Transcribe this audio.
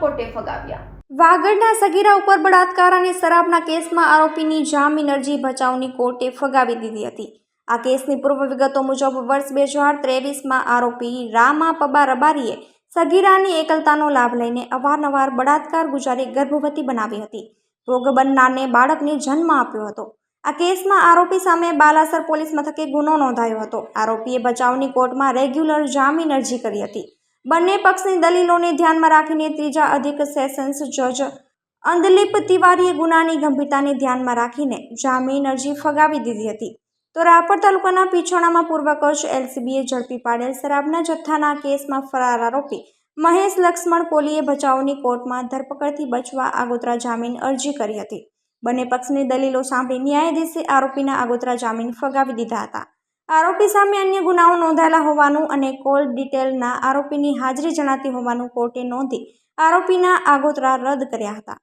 કોર્ટે ફગાવ્યા. વાગડના સગીરા ઉપર બળાત્કાર અને શરાબના કેસમાં આરોપીની જામીન અરજી બચાવની કોર્ટે ફગાવી દીધી હતી. આ કેસની પૂર્વ વિગતો મુજબ વર્ષ બે હજાર ત્રેવીસમાં આરોપી રામા પબા રબારીએ સગીરાની એકલતાનો લાભ લઈને અવારનવાર બળાત્કાર ગુજારી ગર્ભવતી બનાવી હતી. ભોગ બનનારને બાળકને જન્મ આપ્યો હતો. આ કેસમાં આરોપી સામે બાલાસર પોલીસ મથકે ગુનો નોંધાયો હતો. આરોપીએ બચાવની કોર્ટમાં રેગ્યુલર જામીન અરજી કરી હતી. બંને પક્ષની દલીલોને ધ્યાનમાં રાખીને ત્રીજા અધિક સેશન્સ જજ અંદલીપ તિવારીએ ગુનાની ગંભીરતાને ધ્યાનમાં રાખીને જામીન અરજી ફગાવી દીધી હતી. તો રાપર તાલુકાના પીછોણામાં પૂર્વ કચ્છ એલસીબીએ ઝડપી પાડેલ શરાબના જથ્થાના કેસમાં ફરાર આરોપી મહેશ લક્ષ્મણ કોલીએ બચાવની કોર્ટમાં ધરપકડથી બચવા આગોતરા જામીન અરજી કરી હતી. બંને પક્ષની દલીલો સાંભળી ન્યાયાધીશે આરોપીના આગોતરા જામીન ફગાવી દીધા હતા. આરોપી સામે અન્ય ગુનાઓ નોંધાયેલા હોવાનું અને કોલ ડિટેલના આરોપીની હાજરી જણાતી હોવાનું કોર્ટે નોંધી આરોપીના આગોતરા રદ કર્યા હતા.